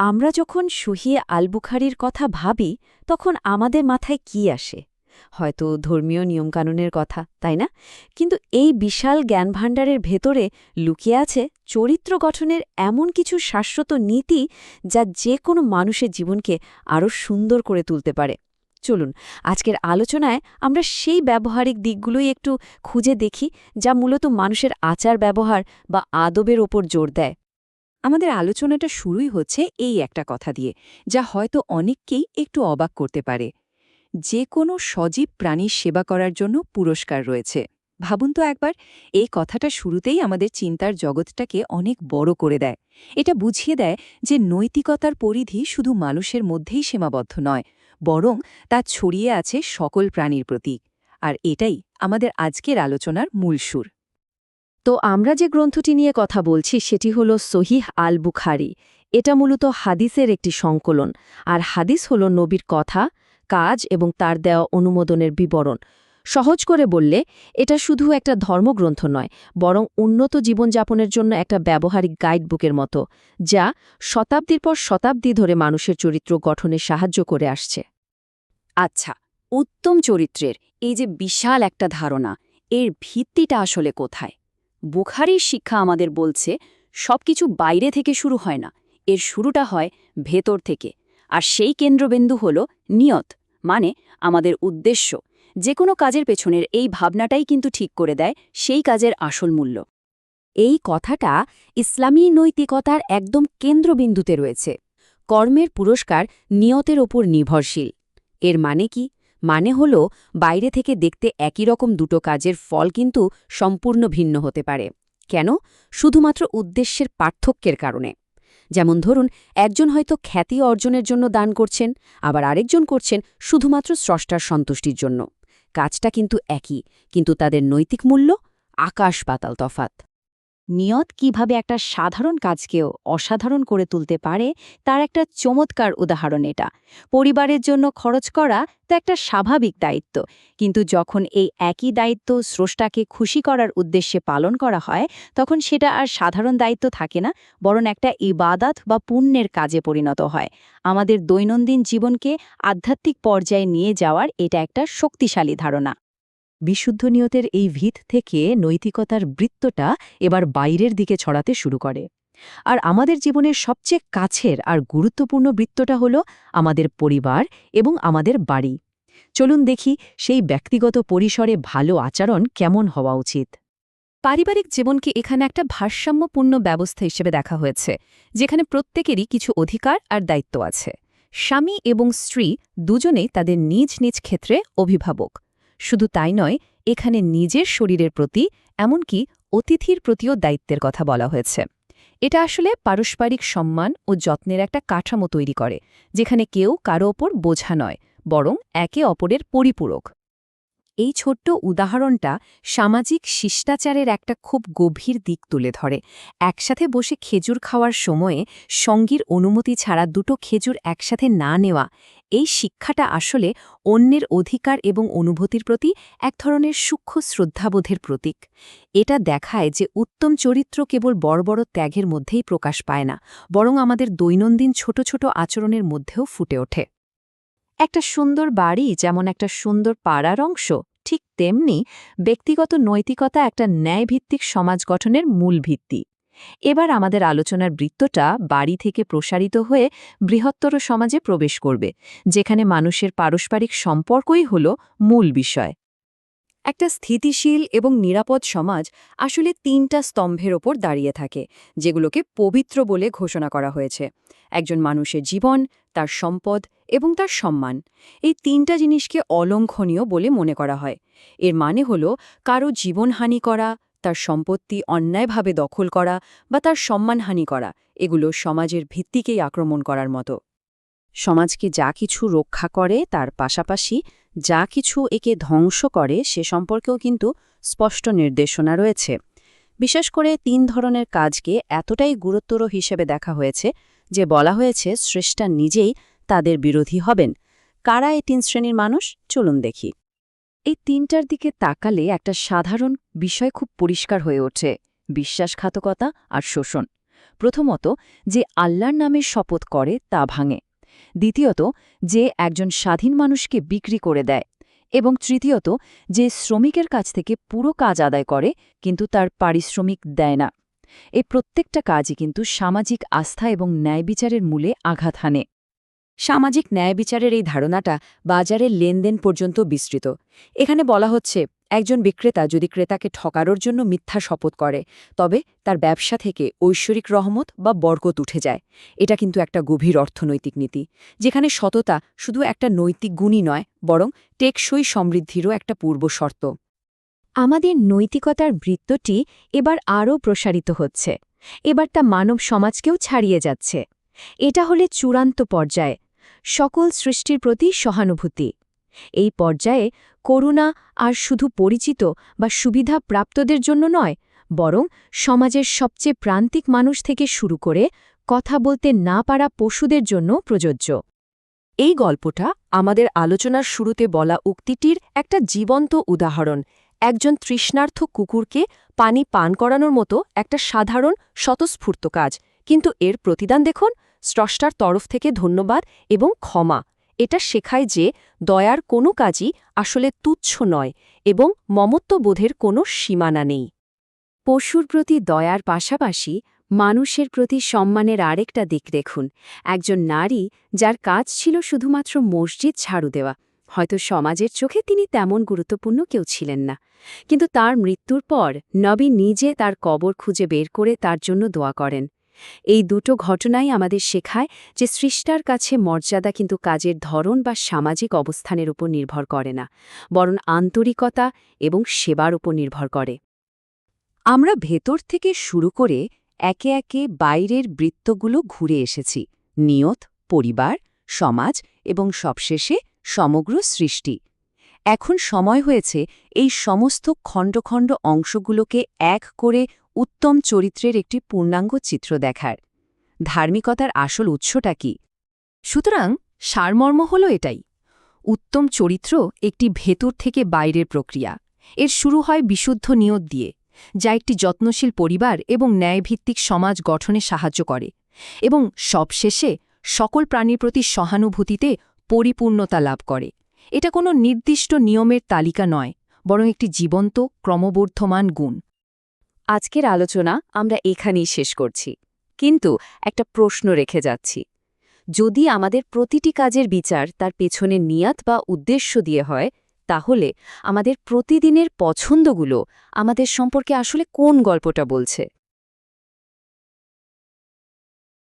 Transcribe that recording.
আমরা যখন সহিয়ে আলবুখারির কথা ভাবি, তখন আমাদের মাথায় কি আসে? হয়তো ধর্মীয় নিয়মকানুনের কথা, তাই না? কিন্তু এই বিশাল জ্ঞানভাণ্ডারের ভেতরে লুকিয়ে আছে চরিত্র গঠনের এমন কিছু শাশ্বত নীতি যা যে কোনো মানুষের জীবনকে আরও সুন্দর করে তুলতে পারে। চলুন, আজকের আলোচনায় আমরা সেই ব্যবহারিক দিকগুলোই একটু খুঁজে দেখি যা মূলত মানুষের আচার ব্যবহার বা আদবের ওপর জোর দেয়। আমাদের আলোচনাটা শুরুই হচ্ছে এই একটা কথা দিয়ে, যা হয়তো অনেককেই একটু অবাক করতে পারে। যে কোনো সজীব প্রাণীর সেবা করার জন্য পুরস্কার রয়েছে। ভাবুন তো একবার, এই কথাটা শুরুতেই আমাদের চিন্তার জগৎটাকে অনেক বড় করে দেয়। এটা বুঝিয়ে দেয় যে নৈতিকতার পরিধি শুধু মানুষের মধ্যেই সীমাবদ্ধ নয়, বরং তা ছড়িয়ে আছে সকল প্রাণীর প্রতি। আর এটাই আমাদের আজকের আলোচনার মূল সুর। তো আমরা যে গ্রন্থটি নিয়ে কথা বলছি সেটি হল সহিহ আল বুখারি এটা মূলত হাদিসের একটি সংকলন। আর হাদিস হল নবীর কথা, কাজ এবং তার দেওয়া অনুমোদনের বিবরণ। সহজ করে বললে, এটা শুধু একটা ধর্মগ্রন্থ নয়, বরং উন্নত জীবনযাপনের জন্য একটা ব্যবহারিক গাইডবুকের মতো, যা শতাব্দীর পর শতাব্দী ধরে মানুষের চরিত্র গঠনে সাহায্য করে আসছে। আচ্ছা উত্তম চরিত্রের এই যে বিশাল একটা ধারণা, এর ভিত্তিটা আসলে কোথায়? বুখারির শিক্ষা আমাদের বলছে, সবকিছু বাইরে থেকে শুরু হয় না। এর শুরুটা হয় ভেতর থেকে। আর সেই কেন্দ্রবিন্দু হল নিয়ত মানে আমাদের উদ্দেশ্য। যে কোনো কাজের পেছনের এই ভাবনাটাই কিন্তু ঠিক করে দেয় সেই কাজের আসল মূল্য। এই কথাটা ইসলামী নৈতিকতার একদম কেন্দ্রবিন্দুতে রয়েছে। কর্মের পুরস্কার নিয়তের ওপর নির্ভরশীল। এর মানে কি? মানে হল, বাইরে থেকে দেখতে একই রকম দুটো কাজের ফল কিন্তু সম্পূর্ণ ভিন্ন হতে পারে। কেন? শুধুমাত্র উদ্দেশ্যের পার্থক্যের কারণে। যেমন ধরুন, একজন হয়তো খ্যাতি অর্জনের জন্য দান করছেন, আবার আরেকজন করছেন শুধুমাত্র স্রষ্টার সন্তুষ্টির জন্য। কাজটা কিন্তু একই, কিন্তু তাদের নৈতিক মূল্য আকাশ পাতাল তফাত নিয়ত কীভাবে একটা সাধারণ কাজকেও অসাধারণ করে তুলতে পারে তার একটা চমৎকার উদাহরণ এটা। পরিবারের জন্য খরচ করা তো একটা স্বাভাবিক দায়িত্ব। কিন্তু যখন এই একই দায়িত্ব স্রষ্টাকে খুশি করার উদ্দেশ্যে পালন করা হয়, তখন সেটা আর সাধারণ দায়িত্ব থাকে না, বরং একটা ইবাদাত বা পুণ্যের কাজে পরিণত হয়। আমাদের দৈনন্দিন জীবনকে আধ্যাত্মিক পর্যায়ে নিয়ে যাওয়ার এটা একটা শক্তিশালী ধারণা। বিশুদ্ধ নিয়তের এই ভিত থেকে নৈতিকতার বৃত্তটা এবার বাইরের দিকে ছড়াতে শুরু করে। আর আমাদের জীবনের সবচেয়ে কাছের আর গুরুত্বপূর্ণ বৃত্তটা হল আমাদের পরিবার এবং আমাদের বাড়ি। চলুন দেখি সেই ব্যক্তিগত পরিসরে ভালো আচরণ কেমন হওয়া উচিত। পারিবারিক জীবনকে এখানে একটা ভারসাম্যপূর্ণ ব্যবস্থা হিসেবে দেখা হয়েছে, যেখানে প্রত্যেকেরই কিছু অধিকার আর দায়িত্ব আছে। স্বামী এবং স্ত্রী দুজনেই তাদের নিজ নিজ ক্ষেত্রে অভিভাবক। শুধু তাই নয়, এখানে নিজের শরীরের প্রতি, এমনকি অতিথির প্রতিও দায়িত্বের কথা বলা হয়েছে। এটা আসলে পারস্পরিক সম্মান ও যত্নের একটা কাঠামো তৈরি করে, যেখানে কেউ কারও ওপর বোঝা নয়, বরং একে অপরের পরিপূরক। এই ছোট্ট উদাহরণটা সামাজিক শিষ্টাচারের একটা খুব গভীর দিক তুলে ধরে। একসাথে বসে খেজুর খাওয়ার সময়ে সঙ্গীর অনুমতি ছাড়া দুটো খেজুর একসাথে না নেওয়া, এই শিক্ষাটা আসলে অন্যের অধিকার এবং অনুভূতির প্রতি এক ধরনের সূক্ষ্ম শ্রদ্ধাবোধের প্রতীক। এটা দেখায় যে উত্তম চরিত্র কেবল বড় বড় ত্যাগের মধ্যেই প্রকাশ পায় না, বরং আমাদের দৈনন্দিন ছোট ছোট আচরণের মধ্যেও ফুটে ওঠে। একটা সুন্দর বাড়ি যেমন একটা সুন্দর পাড়ার অংশ, ঠিক তেমনি ব্যক্তিগত নৈতিকতা একটা ন্যায়ভিত্তিক সমাজ গঠনের মূল ভিত্তি। এবার আমাদের আলোচনার বৃত্তটা বাড়ি থেকে প্রসারিত হয়ে বৃহত্তর সমাজে প্রবেশ করবে, যেখানে মানুষের পারস্পরিক সম্পর্কই হল মূল বিষয়। একটা স্থিতিশীল এবং নিরাপদ সমাজ আসলে তিনটা স্তম্ভের ওপর দাঁড়িয়ে থাকে, যেগুলোকে পবিত্র বলে ঘোষণা করা হয়েছে। একজন মানুষের জীবন, তার সম্পদ এবং তার সম্মান। এই তিনটা জিনিসকে অলঙ্ঘনীয় বলে মনে করা হয়। এর মানে হল, কারও জীবনহানি করা, তার সম্পত্তি অন্যায়ভাবে দখল করা বা তার সম্মানহানি করা, এগুলো সমাজের ভিত্তিকেই আক্রমণ করার মতো। সমাজকে যা কিছু রক্ষা করে, তার পাশাপাশি যা কিছু একে ধ্বংস করে, সে সম্পর্কেও কিন্তু স্পষ্ট নির্দেশনা রয়েছে। বিশেষ করে তিন ধরনের কাজকে এতটাই গুরুত্বর হিসেবে দেখা হয়েছে যে বলা হয়েছে স্রষ্টা নিজেই তাদের বিরোধী হবেন। কারা এই তিন শ্রেণির মানুষ? চলুন দেখি। এই তিনটার দিকে তাকালে একটা সাধারণ বিষয় খুব পরিষ্কার হয়ে ওঠে, বিশ্বাসঘাতকতা আর শোষণ। প্রথমত, যে আল্লাহর নামে শপথ করে তা ভাঙে। দ্বিতীয়ত, যে একজন স্বাধীন মানুষকে বিক্রি করে দেয়। এবং তৃতীয়ত, যে শ্রমিকের কাছ থেকে পুরো কাজ আদায় করে, কিন্তু তার পারিশ্রমিক দেয় না। এই প্রত্যেকটা কাজই কিন্তু সামাজিক আস্থা এবং ন্যায় বিচারের মূলে আঘাত হানে। সামাজিক ন্যায় বিচারের এই ধারণাটা বাজারের লেনদেন পর্যন্ত বিস্তৃত। এখানে বলা হচ্ছে, একজন বিক্রেতা যদি ক্রেতাকে ঠকানোর জন্য মিথ্যা শপথ করে, তবে তার ব্যবসা থেকে ঐশ্বরিক রহমত বা বরকত উঠে যায়। এটা কিন্তু একটা গভীর অর্থনৈতিক নীতি, যেখানে সততা শুধু একটা নৈতিক গুণই নয়, বরং টেকসই সমৃদ্ধিরও একটা পূর্ব শর্ত। আমাদের নৈতিকতার বৃত্তটি এবার আরও প্রসারিত হচ্ছে। এবার তা মানব সমাজকেও ছাড়িয়ে যাচ্ছে। এটা হলে চূড়ান্ত পর্যায়ে সকল সৃষ্টির প্রতি সহানুভূতি। এই পর্যায়ে করুণা আর শুধু পরিচিত বা সুবিধা প্রাপ্তদের জন্য নয়, বরং সমাজের সবচেয়ে প্রান্তিক মানুষ থেকে শুরু করে কথা বলতে না পারা পশুদের জন্য প্রযোজ্য। এই গল্পটা আমাদের আলোচনার শুরুতে বলা উক্তিটির একটা জীবন্ত উদাহরণ, একজন তৃষ্ণার্থ কুকুরকে পানি পান করানোর মতো একটা সাধারণ স্বতঃস্ফূর্ত কাজ। কিন্তু এর প্রতিদান দেখুন স্রষ্টার তরফ থেকে ধন্যবাদ এবং ক্ষমা। এটা শেখায় যে দয়ার কোনো কাজই আসলে তুচ্ছ নয় এবং মমত্ববোধের কোনো সীমানা নেই। পশুর প্রতি দয়ার পাশাপাশি মানুষের প্রতি সম্মানের আরেকটা দিক দেখুন। একজন নারী যার কাজ ছিল শুধুমাত্র মসজিদ ছাড়ু দেওয়া, হয়তো সমাজের চোখে তিনি তেমন গুরুত্বপূর্ণ কেউ ছিলেন না। কিন্তু তার মৃত্যুর পর নবী নিজে তার কবর খুঁজে বের করে তার জন্য দোয়া করেন। এই দুটো ঘটনাই আমাদের শেখায় যে সৃষ্টার কাছে মর্যাদা কিন্তু কাজের ধরন বা সামাজিক অবস্থানের উপর নির্ভর করে না, বরং আন্তরিকতা এবং সেবার উপর নির্ভর করে। আমরা ভেতর থেকে শুরু করে একে একে বাইরের বৃত্তগুলো ঘুরে এসেছি, নিয়ত, পরিবার, সমাজ এবং সবশেষে সমগ্র সৃষ্টি। এখন সময় হয়েছে এই সমস্ত খণ্ড খণ্ড অংশগুলোকে এক করে উত্তম চরিত্রের একটি পূর্ণাঙ্গ চিত্র দেখার। ধার্মিকতার আসল উৎসটা কি? সুতরাং সারমর্ম হল এটাই। উত্তম চরিত্র একটি ভেতর থেকে বাইরের প্রক্রিয়া। এর শুরু হয় বিশুদ্ধ নিয়ত দিয়ে, যা একটি যত্নশীল পরিবার এবং ন্যায়ভিত্তিক সমাজ গঠনে সাহায্য করে এবং সবশেষে সকল প্রাণীর প্রতি সহানুভূতিতে পরিপূর্ণতা লাভ করে। এটা কোনো নির্দিষ্ট নিয়মের তালিকা নয়, বরং একটি জীবন্ত, ক্রমবর্ধমান গুণ। আজকের আলোচনা আমরা এখানেই শেষ করছি। কিন্তু একটা প্রশ্ন রেখে যাচ্ছি। যদি আমাদের প্রতিটি কাজের বিচার তার পেছনে নিয়াত বা উদ্দেশ্য দিয়ে হয়, তাহলে আমাদের প্রতিদিনের পছন্দগুলো আমাদের সম্পর্কে আসলে কোন গল্পটা বলছে?